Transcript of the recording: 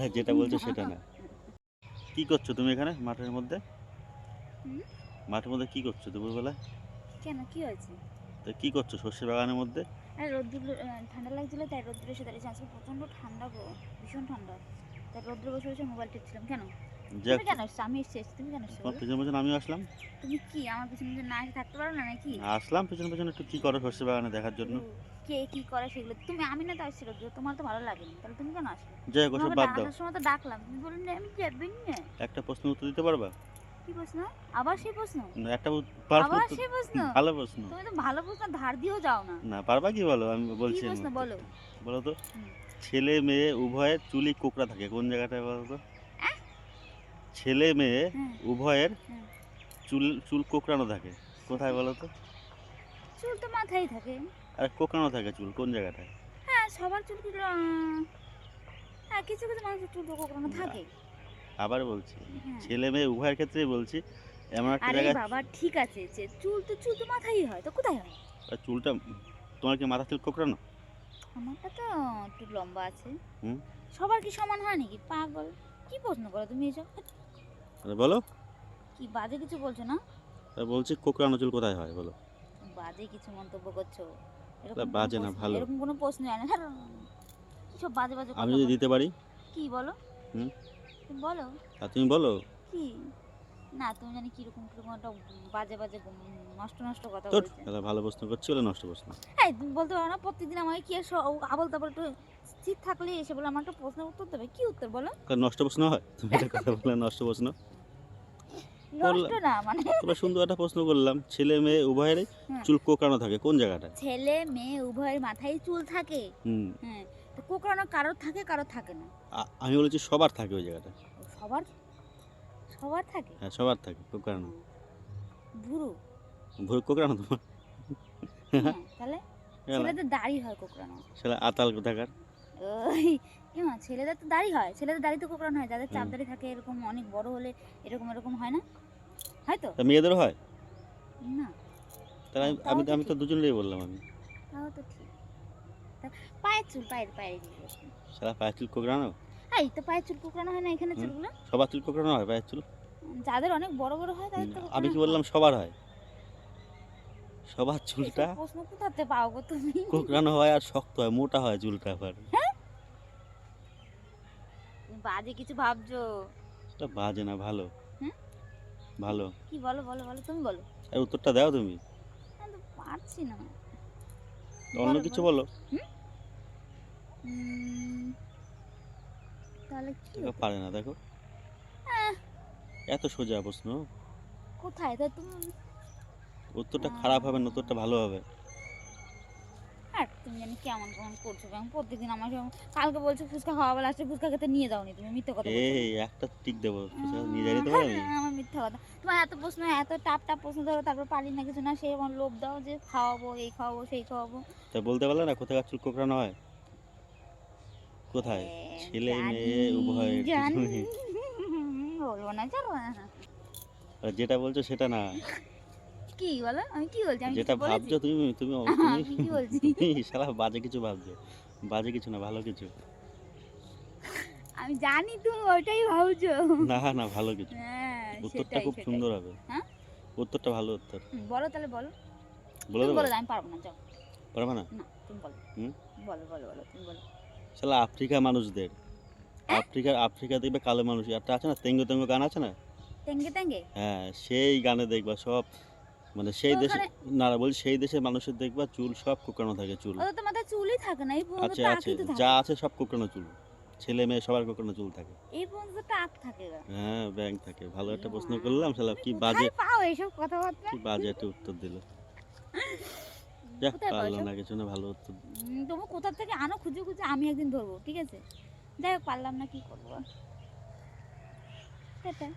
আরে যেটা বলছো সেটা না। কি করছ তুমি এখানে মাঠের মধ্যে? মাঠের মধ্যে কি করছ দুপুরবেলা? কেন? কি হয়েছে? তো কি করছ শস্য বাগানের মধ্যে? আরে রোদ্দুর ঠান্ডা লাগছিল তাই রোদ্দুরে এসে দাঁড়িয়েছি। আজকে প্রচণ্ড ঠান্ডা গো ভীষণ ঠান্ডা। তাই রোদ্দুরে বসে বসে মোবাইল টিপছিলাম। কেন? তুমি কেন এসছো? আমি এসছি তুমি কেন এসছো? তোমার পিছনে পিছনে আমিও আসলাম। তুমি কি? আমার পিছনে না এসে থাকতে পারো না নাকি? আসলাম পিছনে পিছনে একটু কি করো শস্য বাগানে দেখার জন্য। কে কি করে সেগুলো। তুমি আমি না তো আসছি রোদ্দুরে তোমার তো ভালো লাগেনি। তাহলে তুমি কেন আসলে? যাই হোক তোমাকে বাদ দাও। সময় তো ডাকলাম। তুমি বললেন যে আমি যাবি না একটা প্রশ্ন উত্তর দিতে পারবা? কি প্রশ্ন? আবার সেই প্রশ্ন? না, একটা আবার সেই প্রশ্ন? ভালো প্রশ্ন। তুমি তো ভালো প্রশ্ন ধার দিয়েও যাও না। না পারবা কি বলো? আমি বলছি কি প্রশ্ন। বলো। বলো তো। ছেলে মেয়ে উভয়ের চুলি কোকড়া থাকে। কোন জায়গাটায় বলো তো? ছেলে মেয়ে হ্যাঁ। উভয়ের হ্যাঁ। চুল চুল কোকড়ানো থাকে। কোথায় বলো তো? চুল তো মাথায় থাকে। আর কোকড়ানো থাকে চুল? কোন জায়গাটায়? হ্যাঁ সবার চুল কি আহ, হ্যাঁ কিছু কিছু মানুষের চুল তো কখনো থাকে। আবার বলছি হ্যাঁ। ছেলে মেয়ে উভয়ের ক্ষেত্রেই বলছি এমন একটা আরে জায়গায় বাবা ঠিক আছে যে চুল তো চুল তো মাথায় হয় তো কোথায় হয়? আর চুলটা তোমার কি মাথা চুল কোকড়ানো? আমারটা তো একটু লম্বা আছে। হুম। সবার কি সমান হয় নাকি? পাগল। কি প্রশ্ন করো তুমি এসব? আরে বলো। কি বাজে কিছু বলছো না? বলছি কোকড়ানো চুল কোথায় হয় বলো। বাজে কিছু মন্তব্য করছ? বাজে না, ভালো। এরকম কোনো প্রশ্ন জানে সব বাজে বাজে আমি যদি দিতে পারি? কি বলো? হুম। বলো। আর তুমি বলো। কি? না তুমি জানি কীরকম কীরকম একটা বাজে বাজে নষ্ট নষ্ট কথা বলছে। তাহলে ভালো প্রশ্ন করছি বলে নষ্ট প্রশ্ন। এই তুমি বলতে পারো না প্রত্যেকদিন আমাকে কি এসে আবল তাবল একটু স্থির থাকলে এসে বলে আমার একটা প্রশ্নের উত্তর দেবে। কি উত্তর বলো? নষ্ট প্রশ্ন হয়। তুমি একটা কথা বললে নষ্ট প্রশ্ন। নষ্ট না মানে তোমরা সুন্দর একটা প্রশ্ন করলাম ছেলে মেয়ে উভয়েরই হ্যাঁ। চুল কোকড়ানো থাকে কোন জায়গাটায়? ছেলে মেয়ে উভয়ের মাথায় চুল থাকে। হুম। হ্যাঁ তো কোকড়ানো কারোর থাকে কারোর থাকে না। আমি বলেছি সবার থাকে ওই সবার সবার থাকে? হ্যাঁ সবার থাকে কোকড়ানো। ভুরু ভোর কোকড়ানো তোমার। হ্যাঁ, তাহলে ছেলেদের দাড়ি হয় কোকড়ানো সেটা আতাল কোথাকার? ওই এমা ছেলেদের তো দাড়ি হয় ছেলেদের দাড়ি তো কোকড়ানো হয় যাদের চাপ। দাড়ি থাকে এরকম অনেক বড় হলে এরকম এরকম হয় না? হয়তো তা? মেয়েদেরও হয়? না। তাহলে আমি আমি তো দুজনেরই বললাম আমি। তাও তো ঠিক। পায়ের চুল পায়ের পায়ের। সারা পায়ের চুল কোকড়ানো? এই তো পায়ের চুল কোকড়ানো হয় না এখানে চুলগুলো? সবার চুল কোকড়ানো হয় পায়ের চুল? যাদের অনেক বড় বড় হয় তাদের তো আমি কি বললাম সবার হয়? সবার হয়। চুলটা প্রশ্ন কোথাতে পাও গো তুমি? কোকড়ানো হয় আর শক্ত হয় মোটা হয় চুলটা আবার। বাজে কিছু ভাবছ? এটা বাজে না ভালো। হুম? ভালো। কি বলো বলো বলো তুমি বলো। আর উত্তরটা দাও তুমি। আমি তো পারছি না। অন্য কিছু বলো। তাহলে কি পারে না দেখো। এত সোজা প্রশ্ন। কোথায়? তা তুমি উত্তরটা খারাপ হবে না উত্তরটা ভালো হবে। তুমি জানি কেমন কেমন করছ কেমন প্রত্যেকদিন আমার কালকে বলছো ফুচকা খাওয়া বলে আসছে ফুচকা খেতে নিয়ে যাওনি তুমি মিথ্যা কথা এই একটা টিক দেবো নিয়ে যাই পারি আমি আমার মিথ্যা কথা। তোমার এত প্রশ্ন এত টাপ টাপ প্রশ্ন ধরো তারপর পারি না কিছু না সে আমার লোভ দাও যে খাওয়াবো এই খাওয়াবো সেই খাওয়াবো। তা বলতে পারলে না কোথাকার চুল কোকড়ানো হয় কোথায় ছেলে মেয়ে উভয়ের জানি। বলব না চলো না। যেটা বলছো সেটা না। কি বলো? আমি কি বলছি? আমি যেটা ভাবছ তুমি তুমি আমি কি বলছি? সারা বাজে কিছু ভাবছ। বাজে কিছু না ভালো কিছু। আমি জানি তুমি ওইটাই ভাবছ। না না ভালো কিছু। হ্যাঁ উত্তরটা খুব সুন্দর হবে। হ্যাঁ? উত্তরটা ভালো উত্তর। বলো তাহলে বলো। বলে বলো আমি পারব না যাও। পারবে না? তুমি বলো? বলো বলো বলো তুমি বলো। শালা আফ্রিকা মানুষদের। আফ্রিকা আফ্রিকা দেখবে কালো মানুষ। একটা আছে না তেঙ্গো তেঙ্গো গান আছে না? তেঙ্গে তেঙ্গে? হ্যাঁ সেই গানে দেখবা সব মানে সেই দেশে না বলছি সেই দেশের মানুষের দেখবা চুল সব কোকড়ানো থাকে চুল। তো মাথায় চুলই থাকে না এই পর্যন্ত আছে আছে তো যা আছে সব কোকড়ানো চুল। ছেলে মেয়ে সবার কোকড়ানো চুল থাকে। এই পর্যন্ত টাক থাকে হ্যাঁ ব্যাংক থাকে। ভালো একটা প্রশ্ন করলাম শালা কি বাজে পাও এইসব কথাবার্তা? কি বাজে একটা উত্তর দিল। পারল না কিছু না ভালো উত্তর তুমি কোথা থেকে আনো? খুঁজে খুঁজে আমি একদিন ধরবো ঠিক আছে? যাই হোক পারলাম না কি করব? টাটা।